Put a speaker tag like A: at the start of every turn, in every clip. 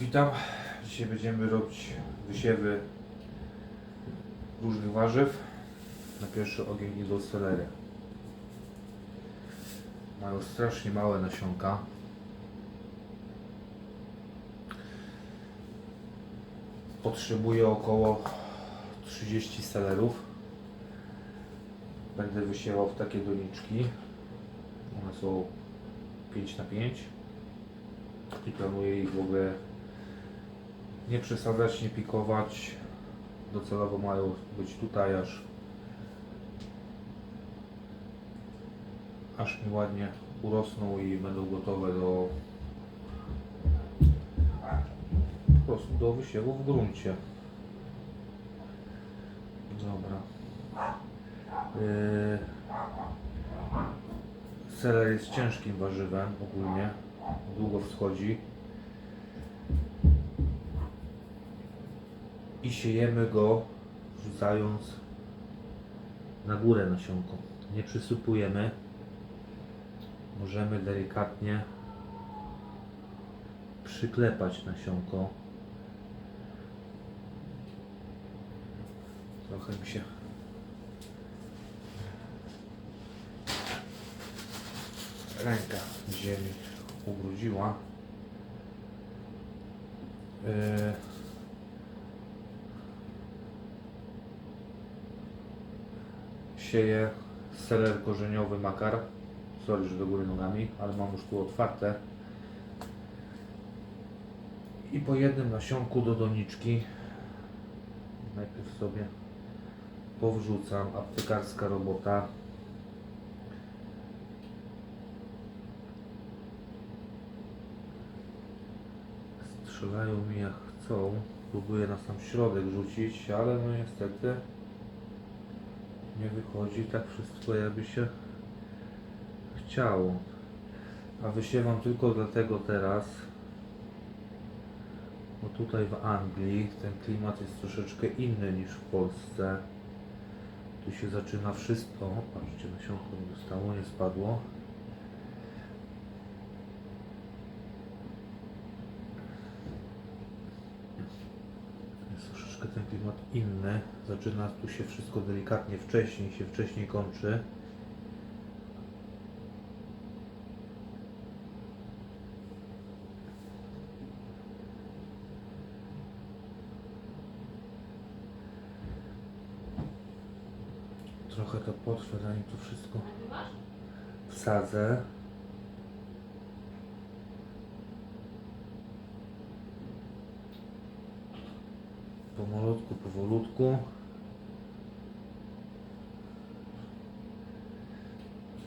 A: Witam. Dzisiaj będziemy robić wysiewy różnych warzyw. Na pierwszy ogień idą selery. Mają strasznie małe nasionka. Potrzebuję około 30 selerów. Będę wysiewał w takie doniczki. One są 5 na 5 i planuję ich w ogóle nie przesadzać, nie pikować. Docelowo mają być tutaj aż aż mi ładnie urosną i będą gotowe do po prostu do wysiewu w gruncie. Dobra. Yy, Seler jest ciężkim warzywem ogólnie. Długo wschodzi. I siejemy go wrzucając na górę nasionko. Nie przysypujemy. Możemy delikatnie przyklepać nasionko. Trochę mi się ręka ziemi ubrudziła. Yy. Sieję seler korzeniowy makar. Sorry, że do góry nogami, ale mam już tu otwarte. I po jednym nasionku do doniczki najpierw sobie powrzucam. Aptekarska robota. Strzelają mi jak chcą. Próbuję na sam środek rzucić, ale no niestety nie wychodzi tak wszystko jakby się chciało. A wysiewam tylko dlatego teraz, bo tutaj w Anglii ten klimat jest troszeczkę inny niż w Polsce. Tu się zaczyna wszystko. Patrzcie, nasionko nie dostało, nie spadło. Jest troszeczkę ten klimat inny. Zaczyna tu się wszystko delikatnie wcześniej, się wcześniej kończy. Trochę to potrwa, zanim to wszystko wsadzę. Pomalutku, powolutku.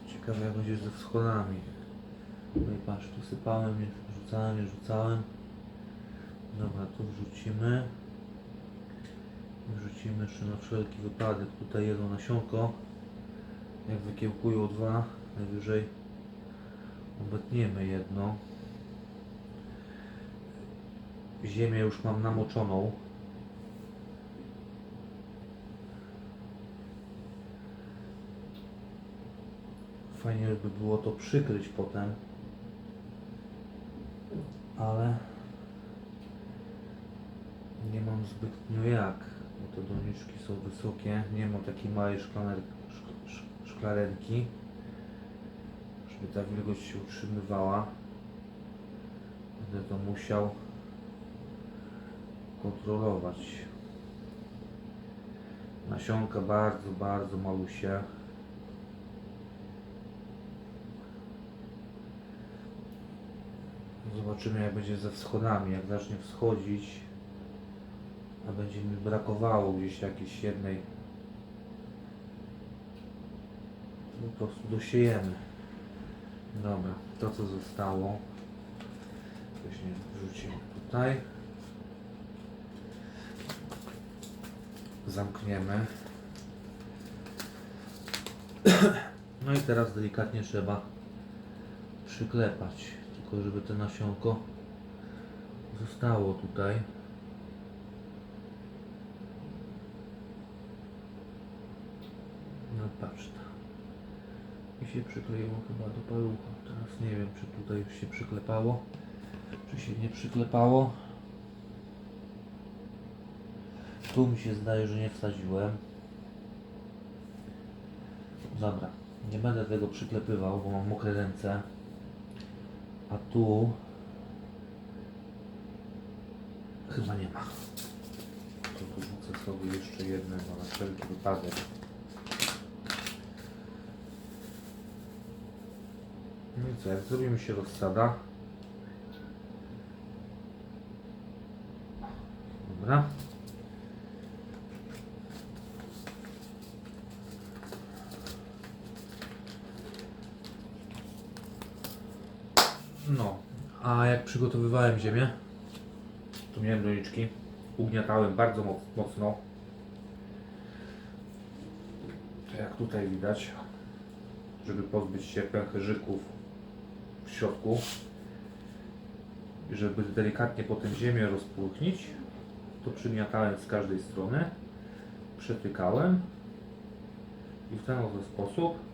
A: Ciekawe jak będzie ze wschodami. No i patrz, tu sypałem, rzucałem, je rzucałem. Dobra, tu wrzucimy. Wrzucimy jeszcze na wszelki wypadek tutaj jedno nasionko. Jak wykiełkują dwa, najwyżej obetniemy jedno. Ziemię już mam namoczoną. Fajnie by było to przykryć potem. Ale nie mam zbytnio jak, bo te doniczki są wysokie. Nie mam takiej małej szklaner, szk- szk- szklarenki, żeby ta wilgoć się utrzymywała. Będę to musiał kontrolować. Nasionka bardzo, bardzo malusie. Zobaczymy jak będzie ze wschodami, jak zacznie wschodzić, a będzie mi brakowało gdzieś jakiejś jednej. Po prostu dosiejemy. Dobra, to co zostało, właśnie wrzucimy tutaj. Zamkniemy. No i teraz delikatnie trzeba przyklepać, tylko żeby to nasionko zostało tutaj. No patrz. I się przykleiło chyba do palucha. Teraz nie wiem, czy tutaj już się przyklepało, czy się nie przyklepało. Tu mi się zdaje, że nie wsadziłem. Dobra, nie będę tego przyklepywał, bo mam mokre ręce. A tu chyba nie ma. To tu wrzucę sobie jeszcze jednego na wszelki wypadek. No i co, jak zrobimy się rozsada. Dobra. No, a jak przygotowywałem ziemię, tu miałem doniczki, ugniatałem bardzo moc- mocno. To jak tutaj widać, żeby pozbyć się pęcherzyków w środku żeby delikatnie potem ziemię rozpulchnić, to przygniatałem z każdej strony, przetykałem i w ten oto sposób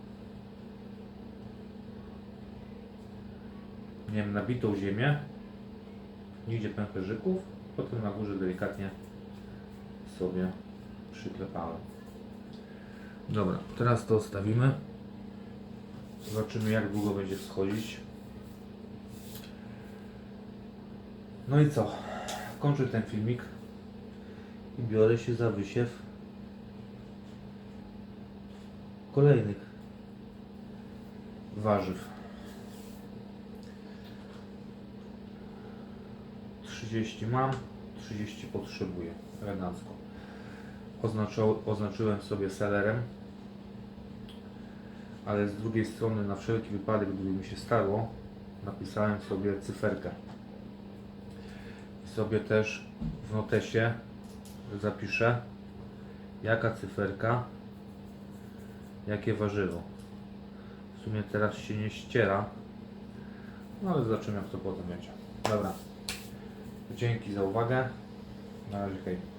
A: miałem nabitą ziemię, nigdzie pęcherzyków, potem na górze delikatnie sobie przyklepałem. Dobra, teraz to ostawimy. Zobaczymy jak długo będzie schodzić. No i co? Kończę ten filmik i biorę się za wysiew kolejnych warzyw. 30 mam, 30 potrzebuję. Elegancko. Oznaczał, oznaczyłem sobie selerem, ale z drugiej strony na wszelki wypadek, gdyby mi się stało, napisałem sobie cyferkę. I sobie też w notesie zapiszę, jaka cyferka, jakie warzywo. W sumie teraz się nie ściera, no ale zobaczymy jak to potem będzie. Dobra. Dzięki za uwagę. Na razie hej.